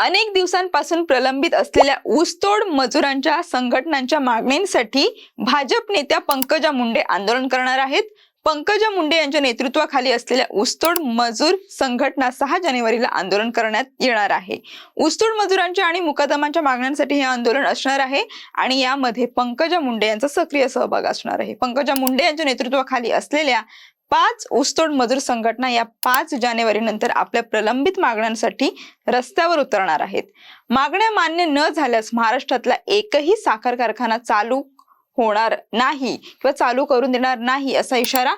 अनेक दिवसांपासून प्रलंबित असलेल्या ऊसतोड मजुरांच्या संघटनांच्या मागण्यांसाठी भाजप नेत्या पंकजा मुंडे आंदोलन करणार आहेत. पंकजा मुंडे यांच्या नेतृत्वाखाली असलेल्या ऊसतोड मजूर संघटना सहा जानेवारीला आंदोलन करण्यात येणार आहे. ऊसतोड मजुरांच्या आणि मुकादमांच्या मागण्यांसाठी हे आंदोलन असणार आहे आणि यामध्ये पंकजा मुंडे यांचा सक्रिय सहभाग असणार आहे. पंकजा मुंडे यांच्या नेतृत्वाखाली असलेल्या पाच ऊसतोड मजूर संघटना या पाच जानेवारी नंतर आपल्या प्रलंबित मागण्यांसाठी रस्त्यावर उतरणार आहेत. मागण्या मान्य न झाल्यास महाराष्ट्रातला एकही साखर कारखाना चालू होणार नाही किंवा चालू करून देणार नाही असा इशारा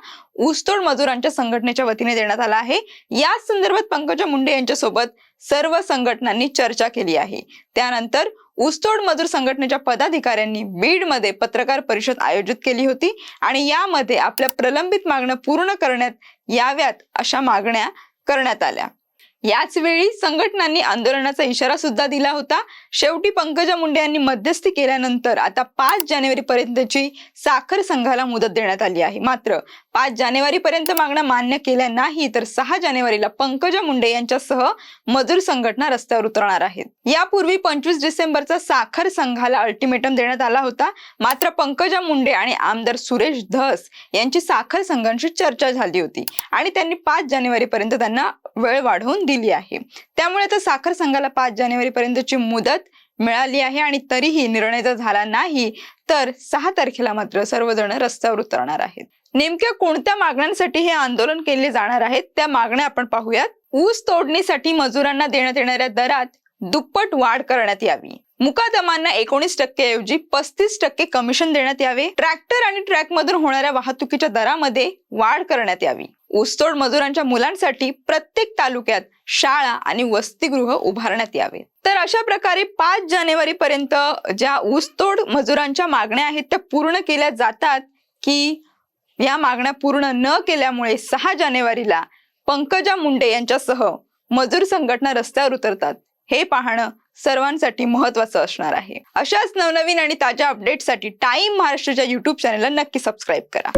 ऊसतोड मजुरांच्या संघटनेच्या वतीने देण्यात आला आहे. या संदर्भात पंकजा मुंडे यांच्यासोबत सर्व संघटनांनी चर्चा केली आहे. त्यानंतर ऊसतोड मजूर संघटनेच्या पदाधिकाऱ्यांनी बीडमध्ये पत्रकार परिषद आयोजित केली होती आणि यामध्ये आपल्या प्रलंबित मागण्या पूर्ण करण्यात याव्यात अशा मागण्या करण्यात आल्या. याच वेळी संघटनांनी आंदोलनाचा इशारा सुद्धा दिला होता. शेवटी पंकजा मुंडे यांनी मध्यस्थी केल्यानंतर आता पाच जानेवारी पर्यंतची साखर संघाला मुदत देण्यात आली आहे. मात्र पाच जानेवारी पर्यंत मागण्या मान्य केल्या नाही तर सहा जानेवारीला पंकजा मुंडे यांच्यासह मजूर संघटना रस्त्यावर उतरणार आहेत. यापूर्वी पंचवीस डिसेंबरचा साखर संघाला अल्टिमेटम देण्यात आला होता. मात्र पंकजा मुंडे आणि आमदार सुरेश धस यांची साखर संघांशी चर्चा झाली होती आणि त्यांनी पाच जानेवारी पर्यंत त्यांना वेळ वाढवून दिली आहे. त्यामुळे आता साखर संघाला पाच जानेवारी पर्यंतची मुदत मिळाली आहे आणि तरीही निर्णय जर झाला नाही तर सहा तारखेला मात्र सर्वजण रस्त्यावर उतरणार आहेत. नेमक्या कोणत्या मागण्यांसाठी हे आंदोलन केले जाणार आहेत त्या मागण्या आपण पाहूयात. ऊस तोडणीसाठी मजुरांना देण्यात येणाऱ्या दरात दुप्पट वाढ करण्यात यावी. मुकादमांना एकोणीस टक्के ऐवजी पस्तीस टक्के कमिशन देण्यात यावे. ट्रॅक्टर आणि ट्रॅक मधून होणाऱ्या वाहतुकीच्या दरामध्ये वाढ करण्यात यावी. ऊसतोड मजुरांच्या मुलांसाठी प्रत्येक तालुक्यात शाळा आणि वसतिगृह उभारण्यात यावे. तर अशा प्रकारे पाच जानेवारी पर्यंत ज्या ऊसतोड मजुरांच्या मागण्या आहेत त्या पूर्ण केल्या जातात की या मागण्या पूर्ण न केल्यामुळे सहा जानेवारीला पंकजा मुंडे यांच्यासह मजूर संघटना रस्त्यावर उतरतात. हे पाहणं सर्वांसाठी महत्वाचं असणार आहे. अशाच नवनवीन आणि ताज्या अपडेटसाठी टाइम महाराष्ट्राच्या युट्यूब चॅनलला नक्की सबस्क्राईब करा.